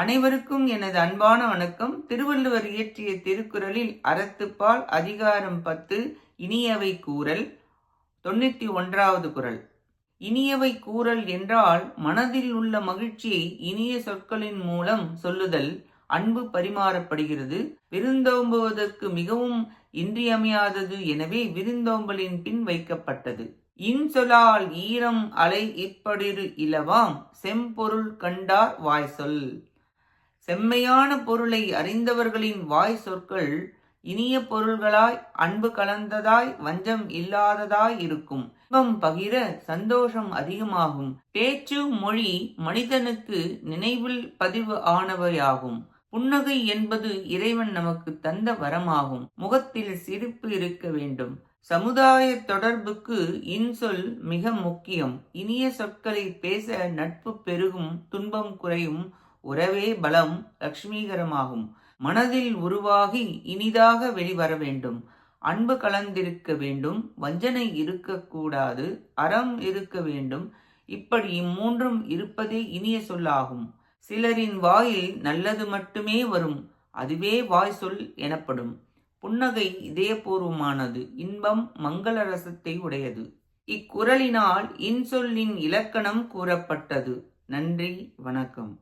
அனைவருக்கும் எனது அன்பான வணக்கம். திருவள்ளுவர் இயற்றிய திருக்குறளில் அறத்துப்பால் அதிகாரம் பத்து இனியவை கூறல் தொண்ணூற்றி ஒன்றாவது குறள். இனியவை கூறல் என்றால் மனதில் உள்ள மகிழ்ச்சியை இனிய சொற்களின் மூலம் சொல்லுதல் அன்பு பரிமாறப்படுகிறது. விருந்தோம்புவதற்கு மிகவும் இன்றியமையாதது எனவே விருந்தோம்பலின் பின் வைக்கப்பட்டது. இன்சொலால் ஈரம் அலை இப்படிரு இலவாம் செம்பொருள் கண்டார் வாய்சொல். செம்மையான பொருளை அறிந்தவர்களின் வாய் சொற்கள் இனிய பொருள்களாய் அன்பு கலந்ததாய் வஞ்சம் இல்லாததாய் இருக்கும். இன்பம் பகிர சந்தோஷம் அதிகமாகும். பேச்சு மொழி மனிதனுக்கு நினைவில் பதிவு ஆனவையாகும். புன்னகை என்பது இறைவன் நமக்கு தந்த வரமாகும். முகத்தில் சிரிப்பு இருக்க வேண்டும். சமுதாய தொடர்புக்கு இன்சொல் மிக முக்கியம். இனிய சொற்களை பேச நட்பு பெருகும் துன்பம் குறையும் உறவே பலம் லக்ஷ்மீகரமாகும். மனதில் உருவாகி இனிதாக வெளிவர வேண்டும். அன்பு கலந்திருக்க வேண்டும். வஞ்சனை இருக்கக்கூடாது அறம் இருக்க வேண்டும். இப்படி இம்மூன்றும் இருப்பதே இனிய சொல்லாகும். சிலரின் வாயில் நல்லது மட்டுமே வரும். அதுவே வாய் சொல் எனப்படும். புன்னகை இதயபூர்வமானது. இன்பம் மங்கள ரசத்தை உடையது. இக்குறளினால் இன்சொல்லின் இலக்கணம் கூறப்பட்டது. நன்றி. வணக்கம்.